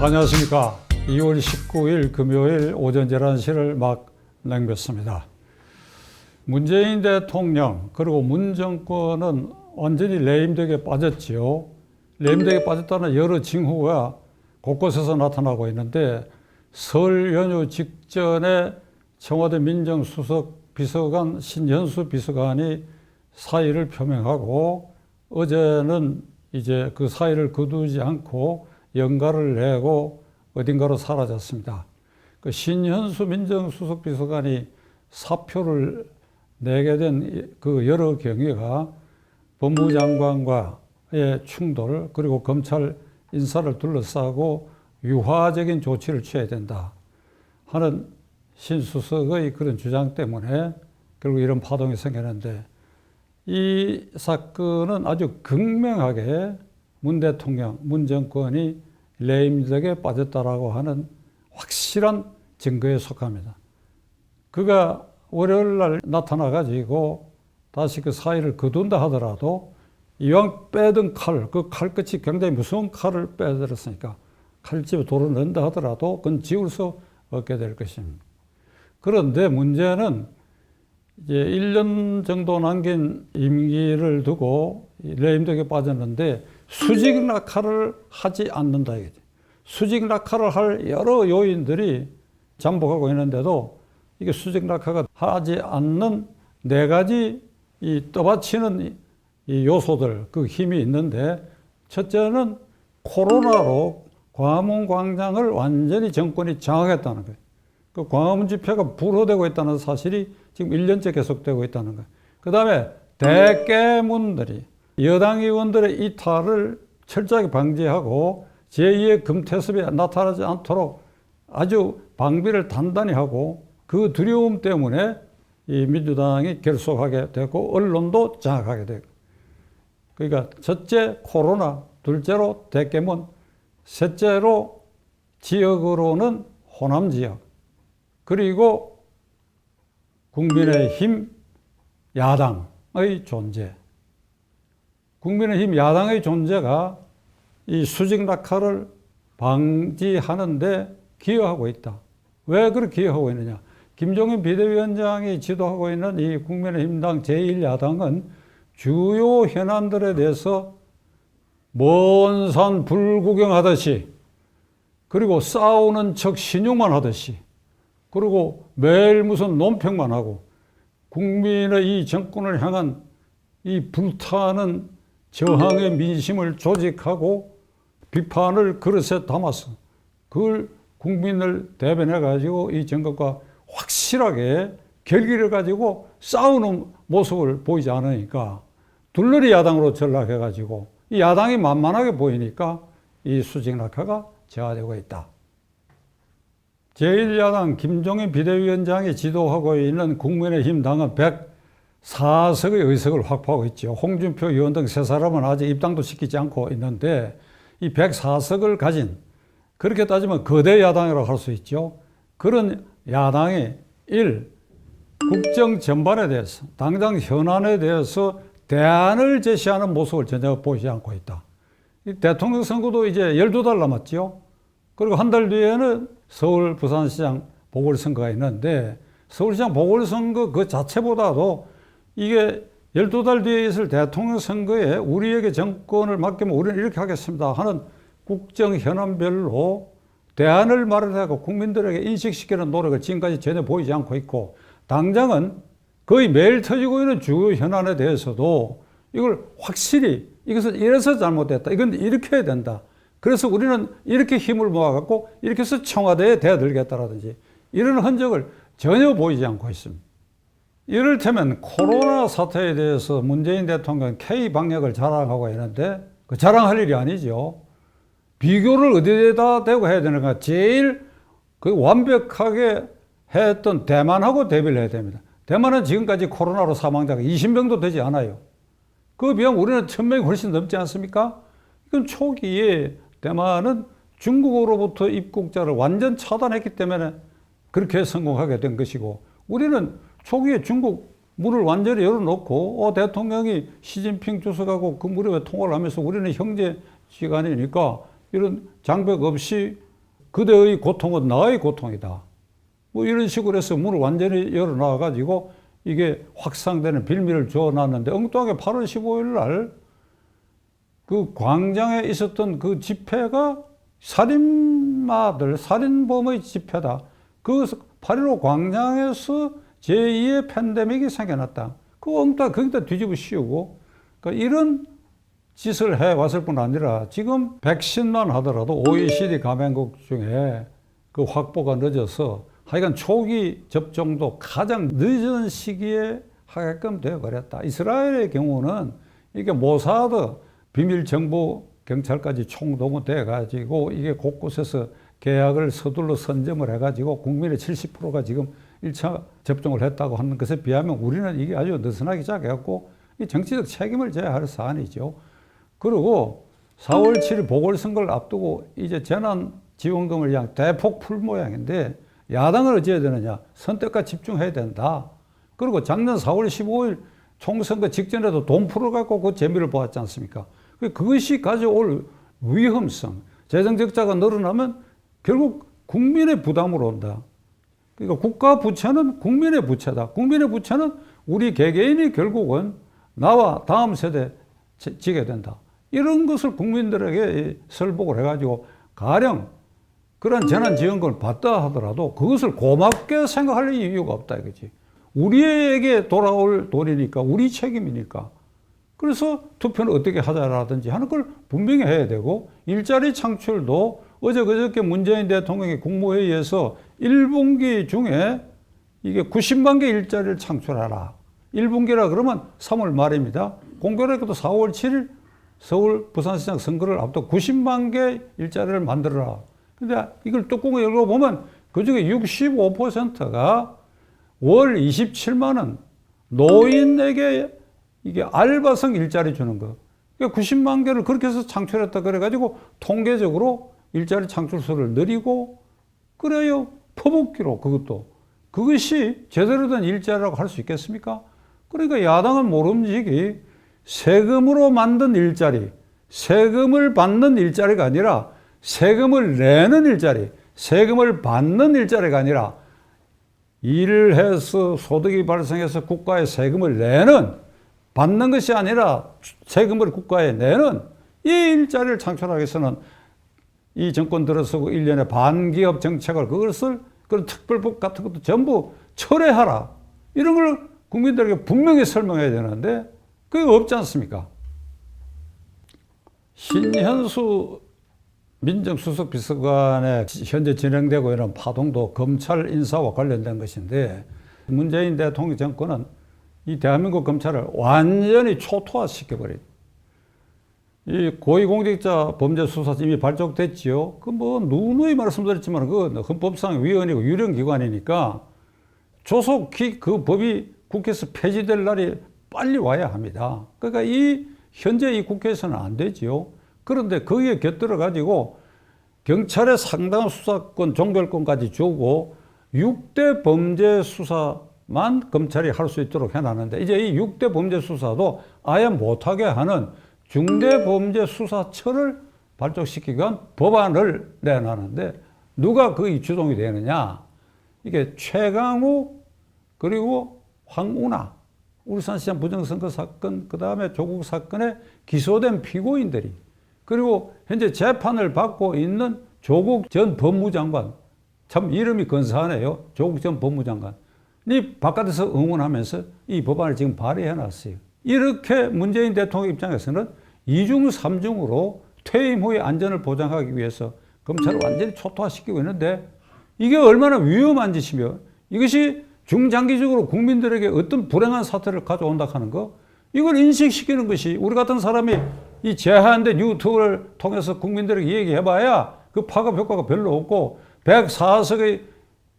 안녕하십니까. 2월 19일 금요일 오전 11시를 막 남겼습니다. 문재인 대통령 그리고 문 정권은 완전히 레임덕에 빠졌지요. 레임덕에 빠졌다는 여러 징후가 곳곳에서 나타나고 있는데 설 연휴 직전에 청와대 민정수석 비서관 신현수 비서관이 사의를 표명하고 어제는 이제 그 사의를 거두지 않고 연가를 내고 어딘가로 사라졌습니다. 그 신현수 민정수석 비서관이 사표를 내게 된 그 여러 경위가 법무장관과의 충돌 그리고 검찰 인사를 둘러싸고 유화적인 조치를 취해야 된다 하는 신수석의 그런 주장 때문에 결국 이런 파동이 생기는데 이 사건은 아주 극명하게 문 대통령, 문 정권이 레임덕에 빠졌다라고 하는 확실한 증거에 속합니다. 그가 월요일 날 나타나 가지고 다시 그 사의를 거둔다 하더라도 이왕 빼던 칼, 그 칼끝이 굉장히 무서운 칼을 빼들었으니까 칼집에 돌을 넣는다 하더라도 그건 지울 수 없게 될 것입니다. 그런데 문제는 이제 1년 정도 남긴 임기를 두고 레임덕에 빠졌는데 수직 낙하를 하지 않는다 이거지. 수직 낙하를 할 여러 요인들이 잠복하고 있는데도 이게 수직 낙하가 하지 않는 네 가지 이 떠받치는 이 요소들 그 힘이 있는데 첫째는 코로나로 광화문 광장을 완전히 정권이 장악했다는 거예요. 그 광화문 집회가 불허되고 있다는 사실이 지금 1년째 계속되고 있다는 거예요. 그 다음에 대깨문들이 여당 의원들의 이탈을 철저하게 방지하고 제2의 금태섭이 나타나지 않도록 아주 방비를 단단히 하고 그 두려움 때문에 이 민주당이 결속하게 되고 언론도 장악하게 되고 그러니까 첫째 코로나, 둘째로 대깨문, 셋째로 지역으로는 호남 지역, 그리고 국민의힘 야당의 존재. 국민의힘 야당의 존재가 이 수직 낙하를 방지하는데 기여하고 있다. 왜 그렇게 기여하고 있느냐? 김종인 비대위원장이 지도하고 있는 이 국민의힘당 제1야당은 주요 현안들에 대해서 먼 산 불구경하듯이 그리고 싸우는 척 신용만 하듯이 그리고 매일 무슨 논평만 하고 국민의 이 정권을 향한 이 불타는 저항의 민심을 조직하고 비판을 그릇에 담아서 그걸 국민을 대변해 가지고 이 정권과 확실하게 결기를 가지고 싸우는 모습을 보이지 않으니까 둘러리 야당으로 전락해 가지고 이 야당이 만만하게 보이니까 이 수직 낙하가 저하되고 있다. 제1야당 김종인 비대위원장이 지도하고 있는 국민의힘 당은 104석의 의석을 확보하고 있죠. 홍준표 의원 등 세 사람은 아직 입당도 시키지 않고 있는데 이 104석을 가진 그렇게 따지면 거대 야당이라고 할 수 있죠. 그런 야당이 1. 국정 전반에 대해서 당장 현안에 대해서 대안을 제시하는 모습을 전혀 보이지 않고 있다. 대통령 선거도 이제 12달 남았죠. 그리고 한 달 뒤에는 서울 부산시장 보궐선거가 있는데 서울시장 보궐선거 그 자체보다도 이게 12달 뒤에 있을 대통령 선거에 우리에게 정권을 맡기면 우리는 이렇게 하겠습니다 하는 국정 현안별로 대안을 마련하고 국민들에게 인식시키는 노력을 지금까지 전혀 보이지 않고 있고 당장은 거의 매일 터지고 있는 주요 현안에 대해서도 이걸 확실히 이것은 이래서 잘못됐다. 이건 이렇게 해야 된다. 그래서 우리는 이렇게 힘을 모아갖고 이렇게 해서 청와대에 대들겠다라든지 이런 흔적을 전혀 보이지 않고 있습니다. 이를테면 코로나 사태에 대해서 문재인 대통령 K 방역을 자랑하고 있는데 그 자랑할 일이 아니죠. 비교를 어디에다 대고 해야 되는가? 제일 그 완벽하게 했던 대만하고 대비를 해야 됩니다. 대만은 지금까지 코로나로 사망자가 20명도 되지 않아요. 그 비하면 우리는 1000명이 훨씬 넘지 않습니까? 이건 초기에 대만은 중국으로부터 입국자를 완전 차단했기 때문에 그렇게 성공하게 된 것이고 우리는 초기에 중국 문을 완전히 열어놓고 어, 대통령이 시진핑 주석하고 그 무렵에 통화를 하면서 우리는 형제 시간이니까 이런 장벽 없이 그대의 고통은 나의 고통이다. 뭐 이런 식으로 해서 문을 완전히 열어놔 가지고 이게 확산되는 빌미를 주어놨는데 엉뚱하게 8월 15일 날 그 광장에 있었던 그 집회가 살인마들, 살인범의 집회다. 그8.15 광장에서 제2의 팬데믹이 생겨났다. 그 엉뚱 거기다 뒤집어 씌우고 그러니까 이런 짓을 해 왔을 뿐 아니라 지금 백신만 하더라도 OECD 가맹국 중에 그 확보가 늦어서 하여간 초기 접종도 가장 늦은 시기에 하게끔 되어 버렸다. 이스라엘의 경우는 이게 모사드 비밀 정보 경찰까지 총동원돼 가지고 이게 곳곳에서 계약을 서둘러 선점을 해 가지고 국민의 70%가 지금 1차 접종을 했다고 하는 것에 비하면 우리는 이게 아주 느슨하게 작아갖고 이 정치적 책임을 져야 할 사안이죠. 그리고 4월 7일 보궐선거를 앞두고 이제 재난지원금을 그냥 대폭 풀 모양인데 야당은 어찌해야 되느냐. 선택과 집중해야 된다. 그리고 작년 4월 15일 총선거 직전에도 돈 풀어갖고 그 재미를 보았지 않습니까? 그 그것이 가져올 위험성, 재정 적자가 늘어나면 결국 국민의 부담으로 온다. 그러니까 국가 부채는 국민의 부채다. 국민의 부채는 우리 개개인이 결국은 나와 다음 세대 지게 된다. 이런 것을 국민들에게 설복을 해가지고 가령 그런 재난지원금을 받다 하더라도 그것을 고맙게 생각할 이유가 없다 이거지. 우리에게 돌아올 돈이니까 우리 책임이니까. 그래서 투표는 어떻게 하자라든지 하는 걸 분명히 해야 되고 일자리 창출도 어제 그저께 문재인 대통령이 국무회의에서 1분기 중에 이게 90만 개 일자리를 창출하라. 1분기라 그러면 3월 말입니다. 공교롭게도 4월 7일 서울 부산시장 선거를 앞두고 90만 개 일자리를 만들어라. 근데 이걸 뚜껑을 열고 보면 그 중에 65%가 월 27만 원 노인에게 이게 알바성 일자리 주는 거. 그러니까 90만 개를 그렇게 해서 창출했다 그래가지고 통계적으로 일자리 창출수를 늘리고 그래요. 퍼붓기로 그것도. 그것이 제대로 된 일자리라고 할 수 있겠습니까? 그러니까 야당은 모름지기 세금으로 만든 일자리, 세금을 받는 일자리가 아니라 세금을 내는 일자리, 세금을 받는 일자리가 아니라 일을 해서 소득이 발생해서 국가에 세금을 내는 받는 것이 아니라 세금을 국가에 내는 이 일자리를 창출하기 위해서는 이 정권 들어서고 1년에 반기업 정책을 그것을 그런 특별법 같은 것도 전부 철회하라. 이런 걸 국민들에게 분명히 설명해야 되는데 그게 없지 않습니까? 신현수 민정수석 비서관의 현재 진행되고 있는 파동도 검찰 인사와 관련된 것인데 문재인 대통령 정권은 이 대한민국 검찰을 완전히 초토화시켜버린 이 고위공직자 범죄수사 이미 발족됐지요. 그뭐 누누이 말씀드렸지만 그 헌법상 위원이고 유령기관이니까 조속히 그 법이 국회에서 폐지될 날이 빨리 와야 합니다. 그러니까 이 현재 이 국회에서는 안 되지요. 그런데 거기에 곁들여 가지고 경찰의 상당한 수사권, 종결권까지 주고 6대 범죄 수사만 검찰이 할 수 있도록 해놨는데 이제 이 6대 범죄 수사도 아예 못하게 하는 중대범죄수사처를 발족시키기 위한 법안을 내놨는데 누가 거기 주동이 되느냐? 이게 최강우 그리고 황운하 울산시장 부정선거 사건 그 다음에 조국 사건에 기소된 피고인들이 그리고 현재 재판을 받고 있는 조국 전 법무장관 참 이름이 근사하네요. 조국 전 법무장관. 이 바깥에서 응원하면서 이 법안을 지금 발의해 놨어요. 이렇게 문재인 대통령 입장에서는 이중 삼중으로 퇴임 후의 안전을 보장하기 위해서 검찰을 완전히 초토화시키고 있는데 이게 얼마나 위험한 짓이며 이것이 중장기적으로 국민들에게 어떤 불행한 사태를 가져온다 하는 거 이걸 인식시키는 것이 우리 같은 사람이 이 제한된 유튜브를 통해서 국민들에게 얘기해봐야 그 파급 효과가 별로 없고 104석의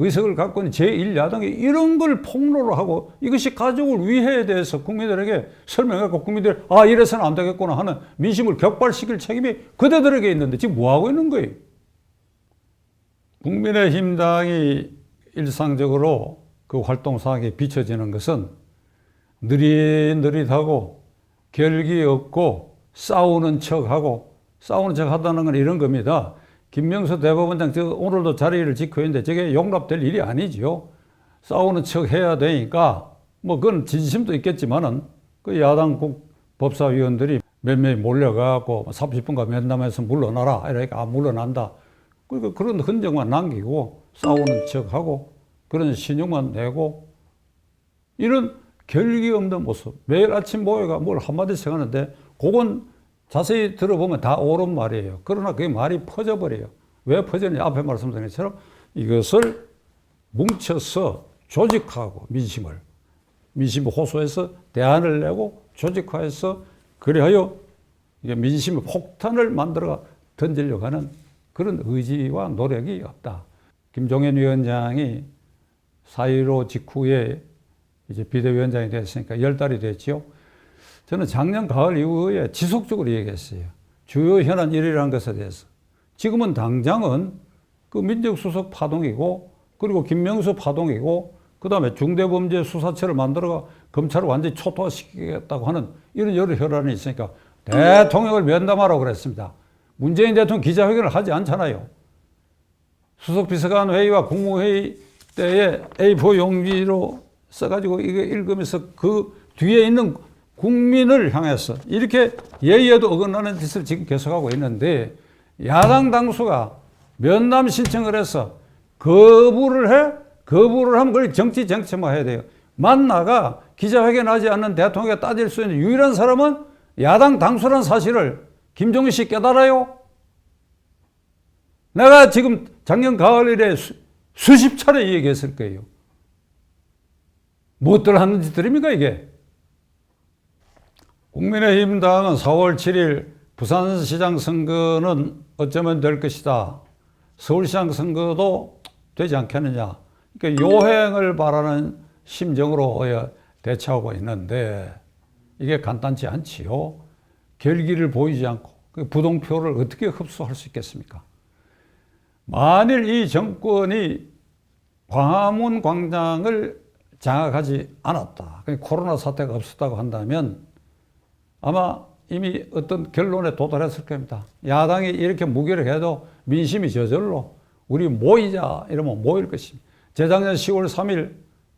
의석을 갖고 있는 제1야당이 이런 걸 폭로를 하고 이것이 가족을 위해에 대해서 국민들에게 설명하고 국민들이 아, 이래서는 안 되겠구나 하는 민심을 격발시킬 책임이 그대들에게 있는데 지금 뭐 하고 있는 거예요? 국민의힘당이 일상적으로 그 활동상에 비춰지는 것은 느릿느릿하고 결기 없고 싸우는 척하고 싸우는 척 하다는 건 이런 겁니다. 김명수 대법원장 저 오늘도 자리를 지키고 있는데 저게 용납될 일이 아니지요. 싸우는 척 해야 되니까 뭐 그건 진심도 있겠지만은 그 야당 국 법사위원들이 몇 명이 몰려가고 30분간 면담해서 물러나라 이러니까 아 물러난다. 그러니까 그런 흔적만 남기고 싸우는 척하고 그런 신용만 내고 이런 결기 없는 모습. 매일 아침 모여가 뭘 한마디씩 하는데 그건 자세히 들어보면 다 옳은 말이에요. 그러나 그게 말이 퍼져버려요. 왜 퍼지느냐. 앞에 말씀드린 것처럼 이것을 뭉쳐서 조직화하고 민심을. 민심을 호소해서 대안을 내고 조직화해서 그리하여 민심의 폭탄을 만들어 던지려고 하는 그런 의지와 노력이 없다. 김종현 위원장이 4.15 직후에 이제 비대위원장이 됐으니까 열 달이 됐지요. 저는 작년 가을 이후에 지속적으로 얘기했어요. 주요 현안 일이라는 것에 대해서. 지금은 당장은 그 민정수석 파동이고, 그리고 김명수 파동이고, 그 다음에 중대범죄 수사처를 만들어가 검찰을 완전히 초토화시키겠다고 하는 이런 여러 혈안이 있으니까 대통령을 면담하라고 그랬습니다. 문재인 대통령 기자회견을 하지 않잖아요. 수석 비서관 회의와 국무회의 때에 A4 용지로 써가지고 이거 읽으면서 그 뒤에 있는 국민을 향해서 이렇게 예의에도 어긋나는 짓을 지금 계속하고 있는데 야당 당수가 면담 신청을 해서 거부를 해? 거부를 하면 그걸 정치 정치만 해야 돼요. 만나가 기자회견하지 않는 대통령에 따질 수 있는 유일한 사람은 야당 당수라는 사실을 김종인 씨 깨달아요? 내가 지금 작년 가을에 수, 수십 차례 얘기했을 거예요. 무엇들 하는 짓들입니까, 이게? 국민의힘 당은 4월 7일 부산시장 선거는 어쩌면 될 것이다. 서울시장 선거도 되지 않겠느냐. 그러니까 요행을 바라는 심정으로 대처하고 있는데 이게 간단치 않지요. 결기를 보이지 않고 그 부동표를 어떻게 흡수할 수 있겠습니까? 만일 이 정권이 광화문 광장을 장악하지 않았다. 그러니까 코로나 사태가 없었다고 한다면 아마 이미 어떤 결론에 도달했을 겁니다. 야당이 이렇게 무기력해도 민심이 저절로 우리 모이자 이러면 모일 것입니다. 재작년 10월 3일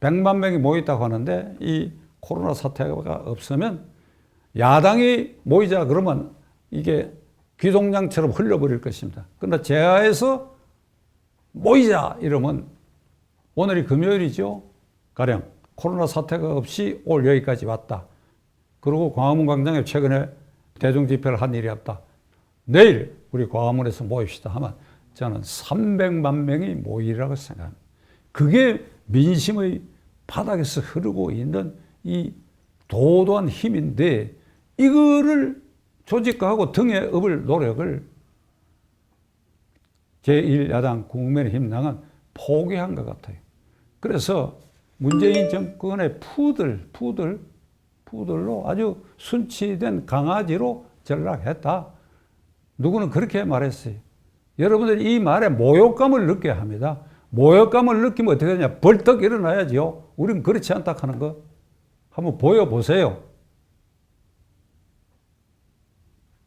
100만 명이 모였다고 하는데 이 코로나 사태가 없으면 야당이 모이자 그러면 이게 귀동냥처럼 흘려버릴 것입니다. 그러나 제하에서 모이자 이러면 오늘이 금요일이죠. 가령 코로나 사태가 없이 올 여기까지 왔다. 그리고 광화문 광장에 최근에 대중 집회를 한 일이 없다. 내일 우리 광화문에서 모입시다 하면 저는 300만 명이 모이라고 생각합니다. 그게 민심의 바닥에서 흐르고 있는 이 도도한 힘인데 이거를 조직화하고 등에 업을 노력을 제1야당 국민의힘 당은 포기한 것 같아요. 그래서 문재인 정권의 푸들, 푸들, 푸들로 아주 순치된 강아지로 전락했다. 누구는 그렇게 말했어요. 여러분들이 이 말에 모욕감을 느껴야 합니다. 모욕감을 느끼면 어떻게 되냐? 벌떡 일어나야지요. 우리는 그렇지 않다 하는 거. 한번 보여보세요.